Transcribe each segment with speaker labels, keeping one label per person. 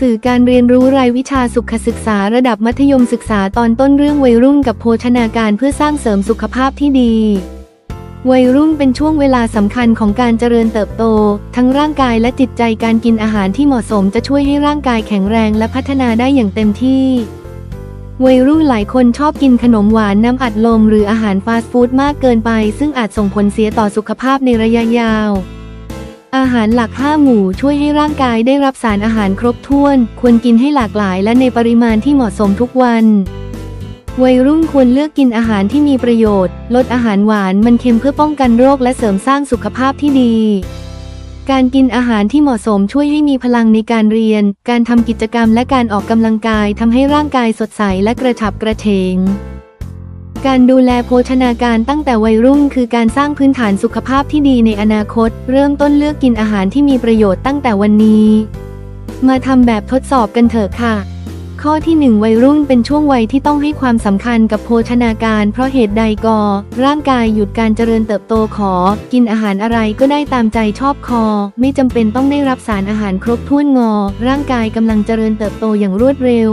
Speaker 1: สื่อการเรียนรู้รายวิชาสุขศึกษาระดับมัธยมศึกษาตอนต้นเรื่องวัยรุ่นกับโภชนาการเพื่อสร้างเสริมสุขภาพที่ดี วัยรุ่นเป็นช่วงเวลาสำคัญของการเจริญเติบโต ทั้งร่างกายและจิตใจการกินอาหารที่เหมาะสมจะช่วยให้ร่างกายแข็งแรงและพัฒนาได้อย่างเต็มที่วัยรุ่นหลายคนชอบกินขนมหวานน้ำอัดลมหรืออาหารฟาสต์ฟู้ดมากเกินไป ซึ่งอาจส่งผลเสียต่อสุขภาพในระยะยาว อาหารหลัก 5 หมู่ช่วยให้ร่างกายได้รับสารอาหารครบถ้วน ควรกินให้หลากหลายและในปริมาณที่เหมาะสมทุกวัน วัยรุ่นควรเลือกกินอาหารที่มีประโยชน์ ลดอาหารหวานมันเค็มเพื่อป้องกันโรคและเสริมสร้างสุขภาพที่ดี การกินอาหารที่เหมาะสมช่วยให้มีพลังในการเรียน การทำกิจกรรมและการออกกำลังกายทำให้ร่างกายสดใสและกระฉับกระเฉง การดูแลโภชนาการตั้งแต่วัยรุ่นคือการสร้างพื้นฐานสุขภาพที่ดีในอนาคต เริ่มต้นเลือกกินอาหารที่มีประโยชน์ตั้งแต่วันนี้ มาทำแบบทดสอบกันเถอะค่ะ ข้อที่ 1 วัยรุ่นเป็นช่วงวัยที่ต้องให้ความสำคัญกับโภชนาการ เพราะเหตุใดกอ ร่างกายหยุดการเจริญเติบโตขอ กินอาหารอะไรก็ได้ตามใจชอบคอ ไม่จำเป็นต้องได้รับสารอาหารครบถ้วนงอ ร่างกายกำลังเจริญเติบโตอย่างรวดเร็ว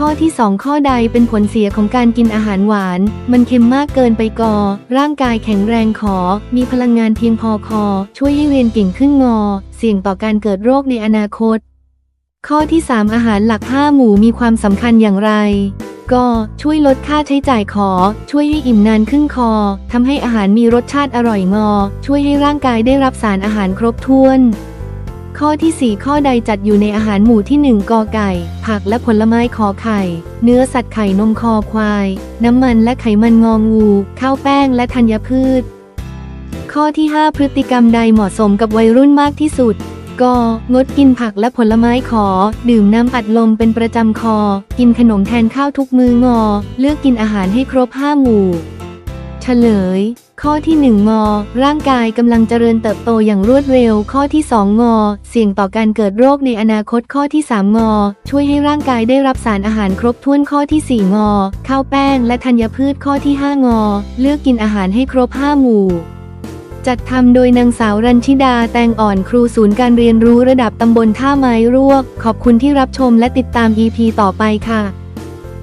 Speaker 1: ข้อที่ 2 ข้อใดเป็นผลเสียของการกินอาหารหวาน มันเค็มมากเกินไปกอ ร่างกายแข็งแรงขอ มีพลังงานเพียงพอคอ ช่วยให้เรียนเก่งขึ้นงอ เสี่ยงต่อการเกิดโรคในอนาคต ข้อที่ 3 อาหารหลัก 5 หมู่มีความสำคัญอย่างไรก็ช่วยลดค่าใช้จ่ายขอ ช่วยให้อิ่มนานขึ้นคอ ทำให้อาหารมีรสชาติอร่อยงอ ช่วยให้ร่างกายได้รับสารอาหารครบถ้วน ข้อที่ 4 ข้อใดจัดอยู่ในอาหารหมู่ที่ 1กอไก่ ผักและผลไม้ขอไข่ เนื้อสัตว์ไข่นมคอควาย น้ำมันและไขมันงองูข้าวแป้งและธัญพืช ข้อที่ 5 พฤติกรรมใดเหมาะสมกับวัยรุ่นมากที่สุดก็งดกินผักและผลไม้ขอ ดื่มน้ำอัดลมเป็นประจำคอ กินขนมแทนข้าวทุกมื้องอ เลือกกินอาหารให้ครบ5หมู่ เฉลย ข้อที่ 1 งอ ร่างกายกำลังเจริญเติบโตอย่างรวดเร็ว ข้อที่ 2 งอ เสี่ยงต่อการเกิดโรคในอนาคตข้อที่ 3 งอ ช่วยให้ร่างกายได้รับสารอาหารครบถ้วนข้อที่ 4 งอ ข้าวแป้งและธัญพืชข้อที่ 5 งอ เลือกกินอาหารให้ครบ 5 หมู่จัดทำโดยนางสาวรัญชิดาแตงอ่อนครูศูนย์การเรียนรู้ระดับตำบลท่าไม้รวก ขอบคุณที่รับชมและติดตาม EP ต่อไปค่ะ